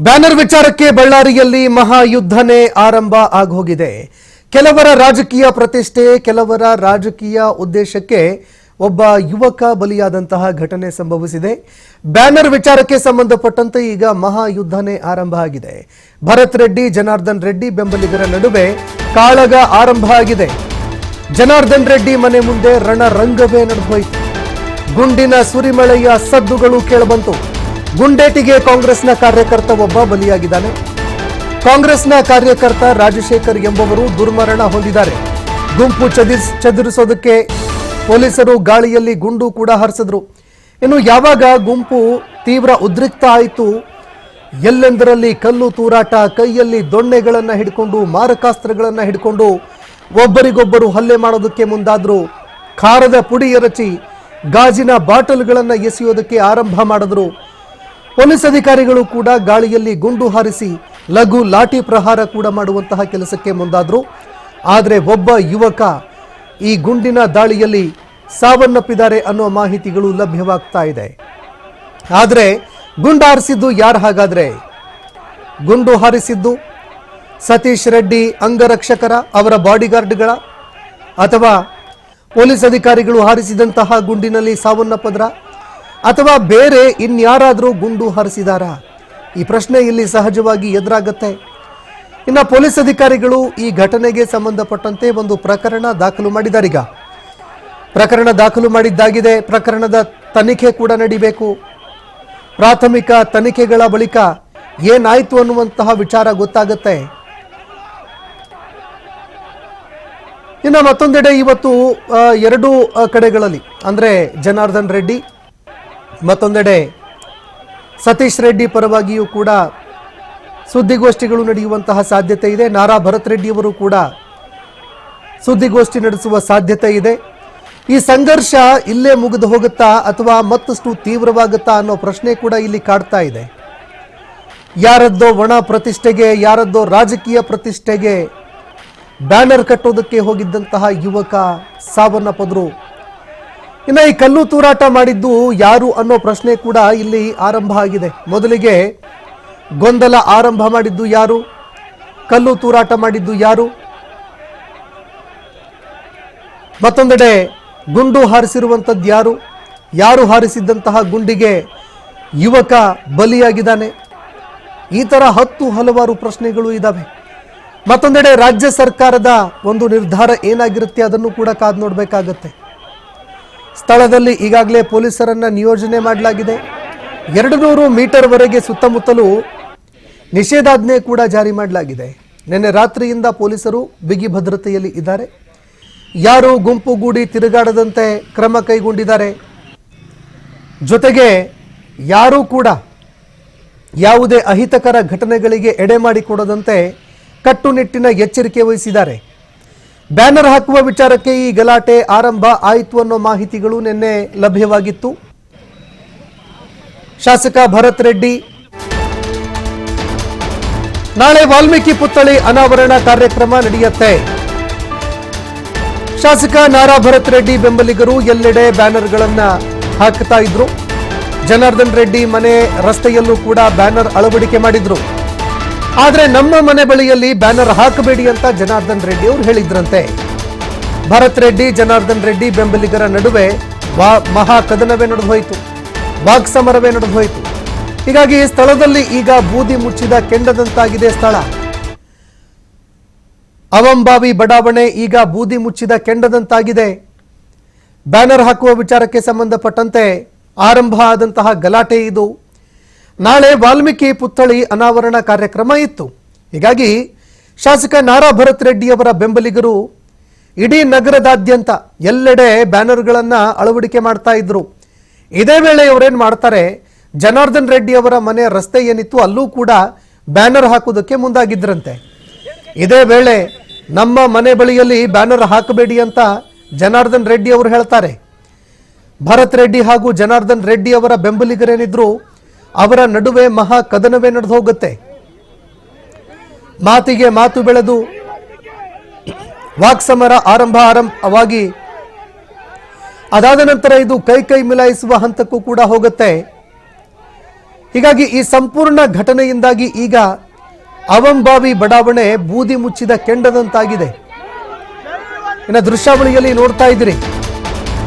Banner ವಿಚಾರಕ್ಕೆ ಬಳ್ಳಾರಿಯಲ್ಲಿ ಮಹಾಯುದ್ಧನೇ ಆರಂಭ ಆಗೋಗಿದೆ. ಕೆಲವರ ರಾಜಕೀಯ ಪ್ರತಿಷ್ಠೆ, ಕೆಲವರ ರಾಜಕೀಯ ಉದ್ದೇಶಕ್ಕೆ ಒಬ್ಬ ಯುವಕ ಬಲಿಯಾದಂತಹ ಘಟನೆ ಸಂಭವಿಸಿದೆ. ಬ್ಯಾನರ್ ವಿಚಾರಕ್ಕೆ ಸಂಬಂಧಪಟ್ಟಂತೆ ಈಗ ಮಹಾಯುದ್ಧನೇ ಆರಂಭ ಆಗಿದೆ. ಭರತ್ ರೆಡ್ಡಿ, ಜನಾರ್ದನ್ ರೆಡ್ಡಿ ಬೆಂಬಲಿಗರ ನಡುವೆ ಕಾಳಗ ಆರಂಭ ಆಗಿದೆ. ಜನಾರ್ದನ್ ರೆಡ್ಡಿ ಮನೆ ಮುಂದೆ ರಣರಂಗವೇ ನಡೆದೋಯಿತು. ಗುಂಡಿನ ಸುರಿಮಳೆಯ ಸದ್ದುಗಳು ಕೇಳಬಂತು. ಗುಂಡೇಟಿಗೆ ಕಾಂಗ್ರೆಸ್ನ ಕಾರ್ಯಕರ್ತ ಒಬ್ಬ ಬಲಿಯಾಗಿದ್ದಾನೆ. ಕಾಂಗ್ರೆಸ್ನ ಕಾರ್ಯಕರ್ತ ರಾಜಶೇಖರ್ ಎಂಬುವರು ದುರ್ಮರಣ ಹೊಂದಿದ್ದಾರೆ. ಗುಂಪು ಚದಿಸ್, ಚದುರಿಸೋದಕ್ಕೆ ಪೊಲೀಸರು ಗಾಳಿಯಲ್ಲಿ ಗುಂಡು ಕೂಡ ಹಾರಿಸಿದ್ರು. ಇನ್ನು ಯಾವಾಗ ಗುಂಪು ತೀವ್ರ ಉದ್ರಿಕ್ತ ಆಯಿತು, ಎಲ್ಲೆಂದರಲ್ಲಿ ಕಲ್ಲು ತೂರಾಟ, ಕೈಯಲ್ಲಿ ದೊಣ್ಣೆಗಳನ್ನು ಹಿಡ್ಕೊಂಡು, ಮಾರಕಾಸ್ತ್ರಗಳನ್ನು ಹಿಡ್ಕೊಂಡು ಒಬ್ಬರಿಗೊಬ್ಬರು ಹಲ್ಲೆ ಮಾಡೋದಕ್ಕೆ ಮುಂದಾದ್ರು. ಖಾರದ ಪುಡಿ ಎರಚಿ ಗಾಜಿನ ಬಾಟಲ್ಗಳನ್ನು ಎಸೆಯೋದಕ್ಕೆ ಆರಂಭ ಮಾಡಿದ್ರು. ಪೊಲೀಸ್ ಅಧಿಕಾರಿಗಳು ಕೂಡ ಗಾಳಿಯಲ್ಲಿ ಗುಂಡು ಹಾರಿಸಿ ಲಘು ಲಾಠಿ ಪ್ರಹಾರ ಕೂಡ ಮಾಡುವಂತಹ ಕೆಲಸಕ್ಕೆ ಮುಂದಾದರು. ಆದರೆ ಒಬ್ಬ ಯುವಕ ಈ ಗುಂಡಿನ ದಾಳಿಯಲ್ಲಿ ಸಾವನ್ನಪ್ಪಿದ್ದಾರೆ ಅನ್ನೋ ಮಾಹಿತಿಗಳು ಲಭ್ಯವಾಗ್ತಾ ಇದೆ. ಆದರೆ ಗುಂಡು ಹಾರಿಸಿದ್ದು ಯಾರು ಹಾಗಾದರೆ? ಗುಂಡು ಹಾರಿಸಿದ್ದು ಸತೀಶ್ ರೆಡ್ಡಿ ಅಂಗರಕ್ಷಕರ ಅವರ ಬಾಡಿಗಾರ್ಡ್ಗಳ ಅಥವಾ ಪೊಲೀಸ್ ಅಧಿಕಾರಿಗಳು ಹಾರಿಸಿದಂತಹ ಗುಂಡಿನಲ್ಲಿ ಸಾವನ್ನಪ್ಪದ್ರ? ಅಥವಾ ಬೇರೆ ಇನ್ಯಾರಾದರೂ ಗುಂಡು ಹಾರಿಸಿದಾರಾ? ಈ ಪ್ರಶ್ನೆ ಇಲ್ಲಿ ಸಹಜವಾಗಿ ಎದುರಾಗತ್ತೆ. ಇನ್ನು ಪೊಲೀಸ್ ಅಧಿಕಾರಿಗಳು ಈ ಘಟನೆಗೆ ಸಂಬಂಧಪಟ್ಟಂತೆ ಒಂದು ಪ್ರಕರಣ ದಾಖಲು ಮಾಡಿದಾರೀಗ ಪ್ರಕರಣ ದಾಖಲು ಮಾಡಿದ್ದಾಗಿದೆ. ಪ್ರಕರಣದ ತನಿಖೆ ಕೂಡ ನಡಿಬೇಕು. ಪ್ರಾಥಮಿಕ ತನಿಖೆಗಳ ಬಳಿಕ ಏನಾಯಿತು ಅನ್ನುವಂತಹ ವಿಚಾರ ಗೊತ್ತಾಗುತ್ತೆ. ಇನ್ನು ಮತ್ತೊಂದೆಡೆ ಇವತ್ತು ಎರಡು ಕಡೆಗಳಲ್ಲಿ, ಅಂದರೆ ಜನಾರ್ದನ್ ರೆಡ್ಡಿ ಮತ್ತೊಂದೆಡೆ, ಸತೀಶ್ ರೆಡ್ಡಿ ಪರವಾಗಿಯೂ ಕೂಡ ಸುದ್ದಿಗೋಷ್ಠಿಗಳು ನಡೆಯುವಂತಹ ಸಾಧ್ಯತೆ ಇದೆ. ನಾರಾ ಭರತ್ ರೆಡ್ಡಿಯವರು ಕೂಡ ಸುದ್ದಿಗೋಷ್ಠಿ ನಡೆಸುವ ಸಾಧ್ಯತೆ ಇದೆ. ಈ ಸಂಘರ್ಷ ಇಲ್ಲೇ ಮುಗಿದು ಹೋಗುತ್ತಾ ಅಥವಾ ಮತ್ತಷ್ಟು ತೀವ್ರವಾಗುತ್ತಾ ಅನ್ನೋ ಪ್ರಶ್ನೆ ಕೂಡ ಇಲ್ಲಿ ಕಾಡ್ತಾ ಇದೆ. ಯಾರದ್ದೋ ಒಣ ಪ್ರತಿಷ್ಠೆಗೆ, ಯಾರದ್ದೋ ರಾಜಕೀಯ ಪ್ರತಿಷ್ಠೆಗೆ ಬ್ಯಾನರ್ ಕಟ್ಟೋದಕ್ಕೆ ಹೋಗಿದ್ದಂತಹ ಯುವಕ ಸಾವನ್ನಪ್ಪಿದ್ರು. ಇನ್ನು ಈ ಕಲ್ಲು ತೂರಾಟ ಮಾಡಿದ್ದು ಯಾರು ಅನ್ನೋ ಪ್ರಶ್ನೆ ಕೂಡ ಇಲ್ಲಿ ಆರಂಭ ಆಗಿದೆ. ಮೊದಲಿಗೆ ಗೊಂದಲ ಆರಂಭ ಮಾಡಿದ್ದು ಯಾರು? ಕಲ್ಲು ತೂರಾಟ ಮಾಡಿದ್ದು ಯಾರು? ಮತ್ತೊಂದೆಡೆ ಗುಂಡು ಹಾರಿಸಿರುವಂಥದ್ದು ಯಾರು? ಯಾರು ಹಾರಿಸಿದ್ದಂತಹ ಗುಂಡಿಗೆ ಯುವಕ ಬಲಿಯಾಗಿದ್ದಾನೆ? ಈ ಥರ ಹತ್ತು ಹಲವಾರು ಪ್ರಶ್ನೆಗಳು ಇದ್ದಾವೆ ಮತ್ತೊಂದೆಡೆ ರಾಜ್ಯ ಸರ್ಕಾರದ ಒಂದು ನಿರ್ಧಾರ ಏನಾಗಿರುತ್ತೆ ಅದನ್ನು ಕೂಡ ಕಾದು ನೋಡಬೇಕಾಗತ್ತೆ. ಸ್ಥಳದಲ್ಲಿ ಈಗಾಗಲೇ ಪೊಲೀಸರನ್ನ ನಿಯೋಜನೆ ಮಾಡಲಾಗಿದೆ. ಎರಡು ನೂರು ಮೀಟರ್ವರೆಗೆ ಸುತ್ತಮುತ್ತಲೂ ನಿಷೇಧಾಜ್ಞೆ ಕೂಡ ಜಾರಿ ಮಾಡಲಾಗಿದೆ. ನಿನ್ನೆ ರಾತ್ರಿಯಿಂದ ಪೊಲೀಸರು ಬಿಗಿ ಭದ್ರತೆಯಲ್ಲಿ ಇದ್ದಾರೆ. ಯಾರು ಗುಂಪುಗೂಡಿ ತಿರುಗಾಡದಂತೆ ಕ್ರಮ ಕೈಗೊಂಡಿದ್ದಾರೆ. ಜೊತೆಗೆ ಯಾರೂ ಕೂಡ ಯಾವುದೇ ಅಹಿತಕರ ಘಟನೆಗಳಿಗೆ ಎಡೆ ಮಾಡಿಕೊಡದಂತೆ ಕಟ್ಟುನಿಟ್ಟಿನ ಎಚ್ಚರಿಕೆ ವಹಿಸಿದ್ದಾರೆ. ಬ್ಯಾನರ್ ಹಾಕುವ ವಿಚಾರಕ್ಕೆ ಈ ಗಲಾಟೆ ಆರಂಭ ಆಯಿತು ಅನ್ನೋ ಮಾಹಿತಿಗಳು ನಿನ್ನೆ ಲಭ್ಯವಾಗಿತ್ತು. ಶಾಸಕ ಭರತ್ ರೆಡ್ಡಿ, ನಾಳೆ ವಾಲ್ಮೀಕಿ ಪುತ್ಥಳಿ ಅನಾವರಣ ಕಾರ್ಯಕ್ರಮ ನಡೆಯುತ್ತೆ. ಶಾಸಕ ನಾರಾ ಭರತ್ ರೆಡ್ಡಿ ಬೆಂಬಲಿಗರು ಎಲ್ಲೆಡೆ ಬ್ಯಾನರ್ಗಳನ್ನ ಹಾಕ್ತಾ ಇದ್ರು. ಜನಾರ್ದನ್ ರೆಡ್ಡಿ ಮನೆ ರಸ್ತೆಯಲ್ಲೂ ಕೂಡ ಬ್ಯಾನರ್ ಅಳವಡಿಕೆ ಮಾಡಿದ್ರು. ಆದ್ರೆ ನಮ್ಮ ಮನೆ ಬಳಿಯಲ್ಲಿ ಬ್ಯಾನರ್ ಹಾಕಬೇಡಿ ಅಂತ ಜನಾರ್ದನ್ ರೆಡ್ಡಿ ಅವರು ಹೇಳಿದ್ರಂತೆ. ಭರತ್ ರೆಡ್ಡಿ, ಜನಾರ್ದನ್ ರೆಡ್ಡಿ ಬೆಂಬಲಿಗರ ನಡುವೆ ವಾ- ಮಹಾ ಕದನವೇ ನಡೆದು ಹೋಯಿತು. ವಾಕ್ಸಮರವೇ ನಡೆದು ಹೋಯಿತು. ಹೀಗಾಗಿ ಸ್ಥಳದಲ್ಲಿ ಈಗ ಬೂದಿ ಮುಚ್ಚಿದ ಕೆಂಡದಂತಾಗಿದೆ ಸ್ಥಳ. ಅವಂಬಾವಿ ಬಡಾವಣೆ ಈಗ ಬೂದಿ ಮುಚ್ಚಿದ ಕೆಂಡದಂತಾಗಿದೆ. ಬ್ಯಾನರ್ ಹಾಕುವ ವಿಚಾರಕ್ಕೆ ಸಂಬಂಧಪಟ್ಟಂತೆ ಆರಂಭ ಆದಂತಹ ಗಲಾಟೆ ಇದು. ನಾಳೆ ವಾಲ್ಮೀಕಿ ಪುತ್ಥಳಿ ಅನಾವರಣ ಕಾರ್ಯಕ್ರಮ ಇತ್ತು. ಹೀಗಾಗಿ ಶಾಸಕ ನಾರಾ ಭರತ್ ರೆಡ್ಡಿ ಅವರ ಬೆಂಬಲಿಗರು ಇಡೀ ನಗರದಾದ್ಯಂತ ಎಲ್ಲೆಡೆ ಬ್ಯಾನರ್ಗಳನ್ನು ಅಳವಡಿಕೆ ಮಾಡ್ತಾ ಇದ್ರು. ಇದೇ ವೇಳೆ ಇವರೇನು ಮಾಡ್ತಾರೆ, ಜನಾರ್ದನ್ ರೆಡ್ಡಿ ಅವರ ಮನೆ ರಸ್ತೆ ಏನಿತ್ತು ಅಲ್ಲೂ ಕೂಡ ಬ್ಯಾನರ್ ಹಾಕುವುದಕ್ಕೆ ಮುಂದಾಗಿದ್ರಂತೆ. ಇದೇ ವೇಳೆ ನಮ್ಮ ಮನೆ ಬಳಿಯಲ್ಲಿ ಬ್ಯಾನರ್ ಹಾಕಬೇಡಿ ಅಂತ ಜನಾರ್ದನ್ ರೆಡ್ಡಿ ಅವರು ಹೇಳ್ತಾರೆ. ಭರತ್ ರೆಡ್ಡಿ ಹಾಗೂ ಜನಾರ್ದನ್ ರೆಡ್ಡಿ ಅವರ ಬೆಂಬಲಿಗರೇನಿದ್ರು ಅವರ ನಡುವೆ ಮಹಾ ಕದನವೇ ನಡೆದು ಹೋಗುತ್ತೆ. ಮಾತಿಗೆ ಮಾತು ಬೆಳೆದು ವಾಕ್ಸಮರ ಆರಂಭ ಆರಂಭವಾಗಿ ಅದಾದ ನಂತರ ಇದು ಕೈ ಕೈ ಮಿಲಾಯಿಸುವ ಹಂತಕ್ಕೂ ಕೂಡ ಹೋಗುತ್ತೆ. ಹೀಗಾಗಿ ಈ ಸಂಪೂರ್ಣ ಘಟನೆಯಿಂದಾಗಿ ಈಗ ಅವಂಬಾವಿ ಬಡಾವಣೆ ಬೂದಿ ಮುಚ್ಚಿದ ಕೆಂಡದಂತಾಗಿದೆ. ಇನ್ನು ದೃಶ್ಯಾವಳಿಯಲ್ಲಿ ನೋಡ್ತಾ ಇದ್ದೀರಿ.